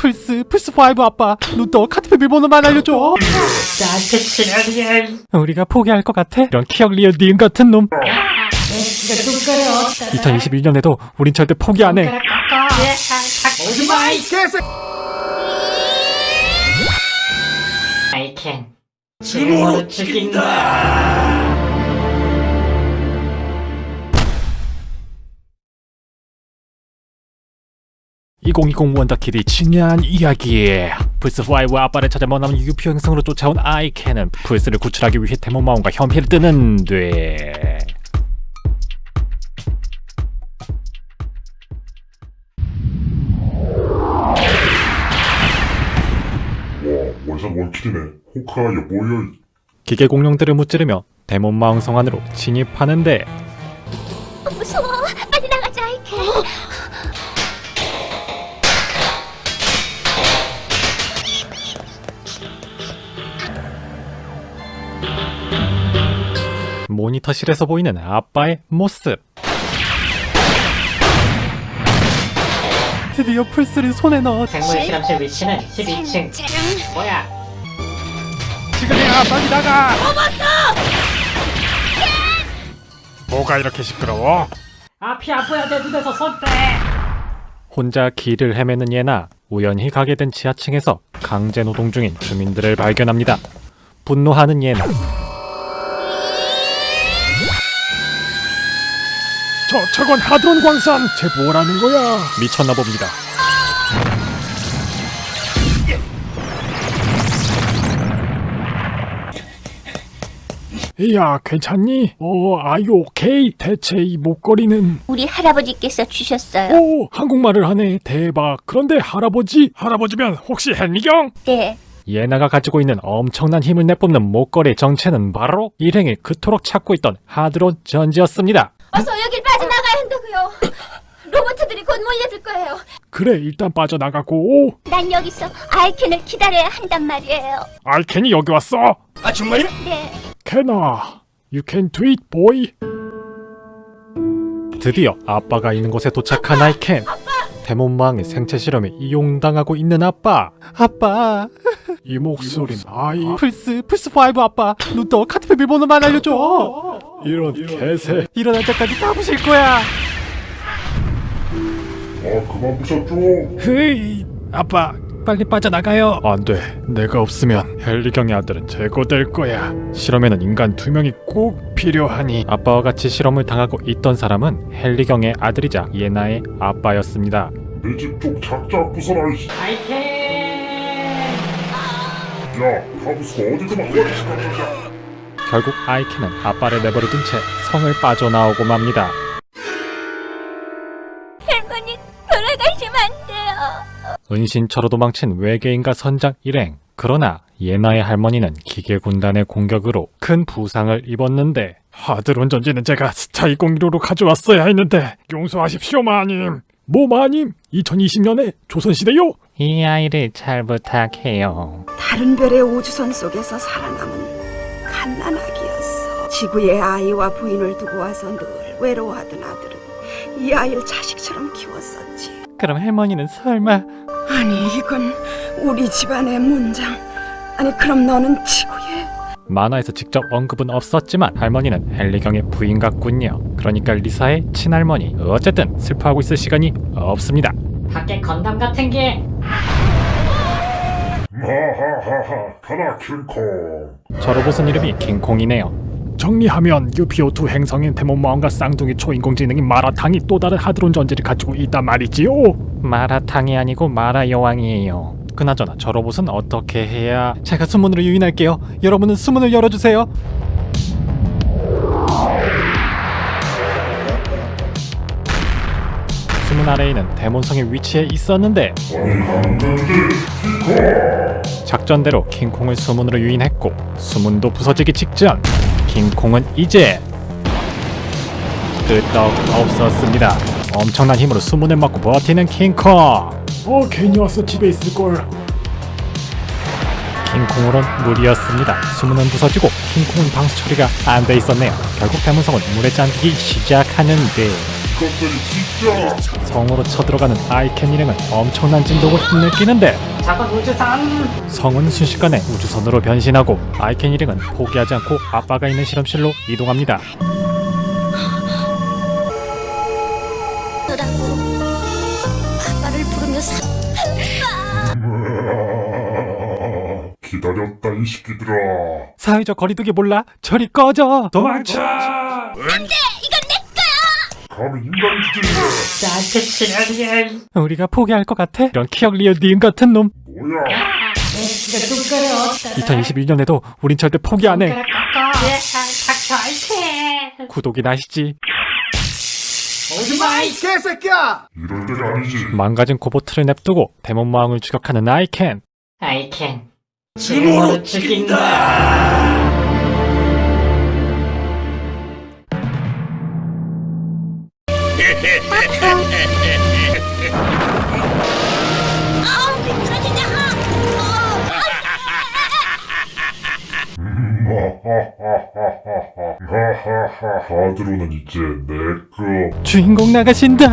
플스 플스 5 아빠 루터 카트페 비번호만 알려줘 나한테 지랄이야. 우리가 포기할 것 같아? 이런 키역 리얼 니은 같은 놈 이거 눈가려. 2021년에도 우린 절대 포기 안해 깎아. 오지마 이 개새. 아이캔. 증오로 죽인다. 2020 원더키드의 진한 이야기 플스5 아빠를 찾아 머나먼 유표 행성으로 쫓아온 아이캔은 플스를 구출하기 위해 데몬마운과 현피를 뜨는데. 와 완전 원킬이네. 호카야 뭐야 기계 공룡들을 무찌르며 데몬마운 성 안으로 진입하는데 모니터실에서 보이는 아빠의 모습 드디어 플스를 손에 넣었지 생물 실험실 위치는 12층. 뭐야? 지금이야 빨리 나가 뭐가 이렇게 시끄러워? 앞이 안 보여 내 눈에서 손 떼. 혼자 길을 헤매는 예나 우연히 가게 된 지하층에서 강제 노동 중인 주민들을 발견합니다. 분노하는 예나 저 저건 하드론 광산 쟤 뭐라는 거야 미쳤나 봅니다. 야 괜찮니? 어 아유 오케이 대체 이 목걸이는 우리 할아버지께서 주셨어요. 오 한국말을 하네 대박 그런데 할아버지 할아버지면 혹시 헨리경? 네. 예나가 가지고 있는 엄청난 힘을 내뿜는 목걸이의 정체는 바로 일행이 그토록 찾고 있던 하드론 전지였습니다 어서 여길 빠져나가야 한다고요. 로봇들이 곧 몰려들 거예요. 그래 일단 빠져나가고. 난 여기서 아이캔을 기다려야 한단 말이에요. 알켄이 여기 왔어? 네. 케나 You can do it boy. 드디어 아빠가 있는 곳에 도착한 아이켄. 데몬망의 생체 실험에 이용당하고 있는 아빠. 아빠 이 목소린 아이 플스 플스 5 아빠 루터 카트페 비번호만 알려줘? 이런 개새. 일어날 때까지 까부실 거야. 아 그만 부셨죠? 흐이 아빠 빨리 빠져나가요. 안돼. 내가 없으면 헨리경의 아들은 제거될 거야. 실험에는 인간 두 명이 꼭 필요하니. 아빠와 같이 실험을 당하고 있던 사람은 헨리경의 아들이자 예나의 아빠였습니다. 내 집 쪽 작작 부숴라 이씨 아이캔. 야 파부스가 어디 그만 어디 시끄럽냐 결국 아이켄은 아빠를 내버려둔 채 성을 빠져나오고 맙니다. 할머니 돌아가시면 안 돼요. 은신처로 도망친 외계인과 선장 일행. 그러나 예나의 할머니는 기계 군단의 공격으로 큰 부상을 입었는데 하드론 전지는 제가 스타 201호로 가져왔어야 했는데 용서하십시오 마님. 뭐 마님? 2020년에 조선시대요? 이 아이를 잘 부탁해요 다른 별의 우주선 속에서 살아남은 갓난아기였어. 지구의 아이와 부인을 두고 와서 늘 외로워하던 아들은 이 아이를 자식처럼 키웠었지. 그럼 할머니는 설마 아니 이건 우리 집안의 문장. 아니 그럼 너는 지구의 만화에서 직접 언급은 없었지만 할머니는 헨리경의 부인 같군요 그러니까 리사의 친할머니 어쨌든 슬퍼하고 있을 시간이 없습니다 밖에 건담 같은 게. 하하하하 가라 킹콩 저 로봇은 이름이 킹콩이네요. 정리하면 UPO2 행성인 데몬마원과 쌍둥이 초인공지능인 마라탕이 또 다른 하드론 전지를 가지고 있단 말이지요. 마라탕이 아니고 마라 여왕이에요. 그나저나 저 로봇은 어떻게 해야 제가 수문으로 유인할게요. 여러분은 수문을 열어주세요. 수문 아래에 있는 데몬성의 위치에 있었는데 작전대로 킹콩을 수문으로 유인했고 수문도 부서지기 직전 킹콩은 이제 끄떡 없었습니다. 엄청난 힘으로 수문을 막고 버티는 킹콩. 어 괜히 와서 집에 있을걸. 킹콩으론 무리였습니다. 수문은 부서지고 킹콩은 방수 처리가 안 돼 있었네요. 결국 대문성은 물에 잠기기 시작하는데 이 것들이 진짜 성으로 쳐들어가는 아이캔 일행은 엄청난 진동을 느끼는데 저건 우주선. 성은 순식간에 우주선으로 변신하고 아이캔 일행은 포기하지 않고 아빠가 있는 실험실로 이동합니다. 너라고 아빠를 부르며 사... 기다렸다 이 새끼들아 사회적 거리두기 몰라? 저리 꺼져! 도망쳐. 감히 인간이지 나한테 지랄이야. 우리가 포기할 것 같아? 이런 키역 리얼 니은 같은 놈. 뭐야 눈가려. 2021년에도 우린 절대 포기 안 해. 깎아. 닥쳐 아이템. 구독이 나시지. 오지마이. 이럴 때가 아니지 망가진 고보트를 냅두고 데몬 마왕을 추격하는 아이캔. 아이캔. 증오로 죽인다. 하드로는 이제 내꺼 주인공 나가신다.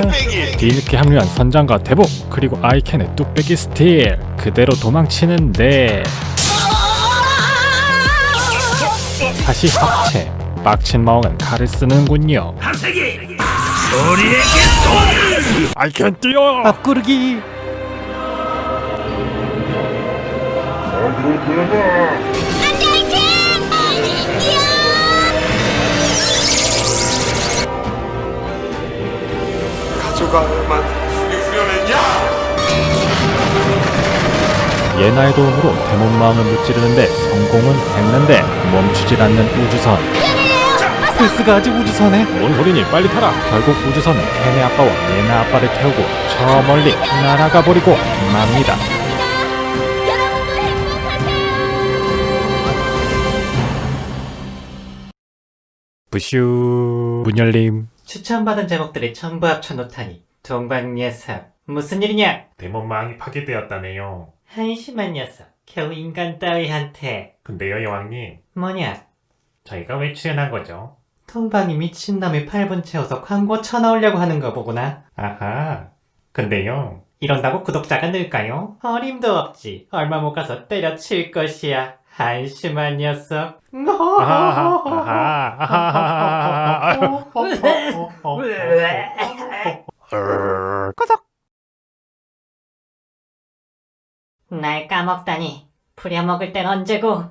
뚝배기. 뒤늦게 합류한 선장과 대복 그리고 아이캔의 뚝배기 스틸. 그대로 도망치는데. 다시 합체 빡친 마왕은 칼을 쓰는군요. 아이캔 뛰어! 앞구르기! 예나의 도움으로 데몬 마왕을 무찌르는데 성공은 했는데 멈추질 않는 우주선. 필스가 아직 우주선에? 뭔 소리니 빨리 타라. 결국 우주선은 켄의 아빠와 예나 아빠를 태우고 저 멀리 날아가 버리고 맙니다. 여러분도 행복하세요 부슈 문 열림. 추천받은 제목들을 전부 합쳐놓다니 동방 녀석 무슨 일이냐? 대문망이 파괴되었다네요. 한심한 녀석 겨우 인간 따위한테 근데요, 여왕님. 뭐냐? 저희가 왜 출연한 거죠? 동방이 미친놈이 8분 채워서 광고 쳐넣으려고 하는 거 보구나. 아하. 근데요. 이런다고 구독자가 늘까요? 어림도 없지. 얼마 못 가서 때려칠 것이야. 한심한 녀석. 날 까먹다니 부려먹을 땐 언제고?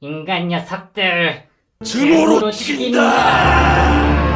인간 녀석들 증오로 죽인다